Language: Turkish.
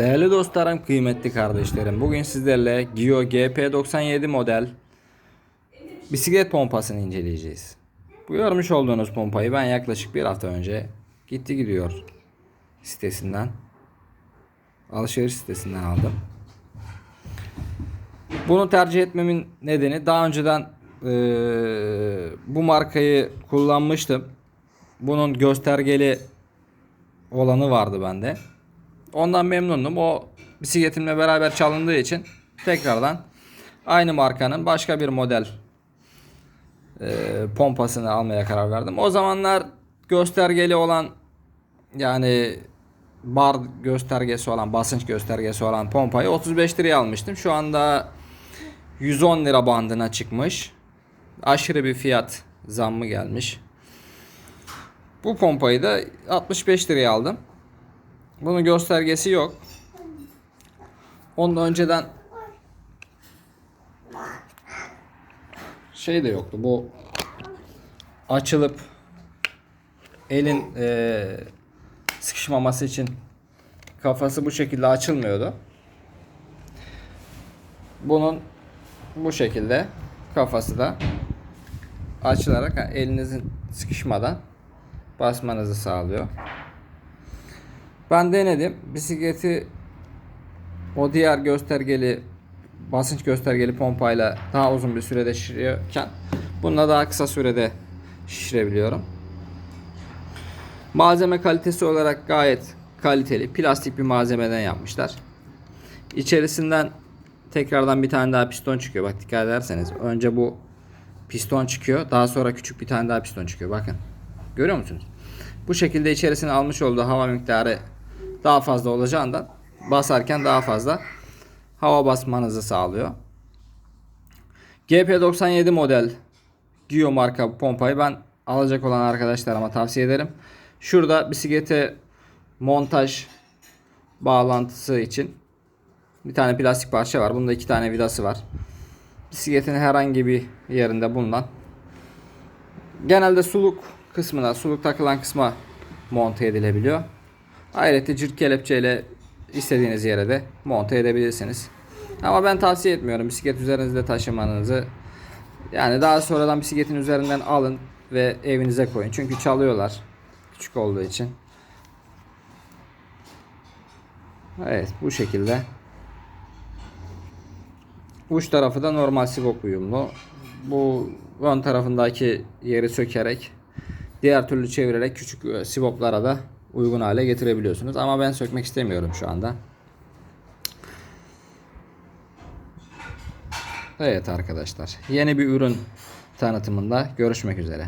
Değerli dostlarım, kıymetli kardeşlerim. Bugün sizlerle Gio GP97 model bisiklet pompasını inceleyeceğiz. Bu görmüş olduğunuz pompayı ben yaklaşık bir hafta önce gitti gidiyor sitesinden alışveriş sitesinden aldım. Bunu tercih etmemin nedeni daha önceden eee, bu markayı kullanmıştım. Bunun göstergeli olanı vardı bende. Ondan memnundum. O bisikletimle beraber çalındığı için tekrardan aynı markanın başka bir model e, pompasını almaya karar verdim. O zamanlar göstergeli olan yani bar göstergesi olan, basınç göstergesi olan pompayı 35 liraya almıştım. Şu anda 110 lira bandına çıkmış. Aşırı bir fiyat zammı gelmiş. Bu pompayı da 65 liraya aldım. Bunun göstergesi yok. Ondan önceden şey de yoktu. Bu açılıp elin eee, sıkışmaması için kafası bu şekilde açılmıyordu. Bunun bu şekilde kafası da açılarak elinizin sıkışmadan basmanızı sağlıyor. Ben denedim. Bisikleti o diğer göstergeli basınç göstergeli pompayla daha uzun bir sürede şişiriyorken bununla daha kısa sürede şişirebiliyorum. Malzeme kalitesi olarak gayet kaliteli. Plastik bir malzemeden yapmışlar. İçerisinden tekrardan bir tane daha piston çıkıyor. Bak dikkat ederseniz. Önce bu piston çıkıyor. Daha sonra küçük bir tane daha piston çıkıyor. Bakın. Görüyor musunuz? Bu şekilde içerisine almış olduğu hava miktarı daha fazla olacağından basarken daha fazla hava basmanızı sağlıyor. GP97 model Gio marka pompayı ben alacak olan arkadaşlarıma tavsiye ederim. Şurada bisiklete montaj bağlantısı için bir tane plastik parça var. Bunda iki tane vidası var. Bisikletin herhangi bir yerinde bulunan genelde suluk kısmına, suluk takılan kısma monte edilebiliyor. Ayrıca cırt kelepçeyle istediğiniz yere de monte edebilirsiniz. Ama ben tavsiye etmiyorum bisiklet üzerinizde taşımanızı. Yani daha sonradan bisikletin üzerinden alın ve evinize koyun. Çünkü çalıyorlar. Küçük olduğu için. Evet bu şekilde. Uç tarafı da normal sivop uyumlu. Bu ön tarafındaki yeri sökerek diğer türlü çevirerek küçük e, sivoplara da uygun hale getirebiliyorsunuz. Ama ben sökmek istemiyorum şu anda. Evet arkadaşlar. Yeni bir ürün tanıtımında görüşmek üzere.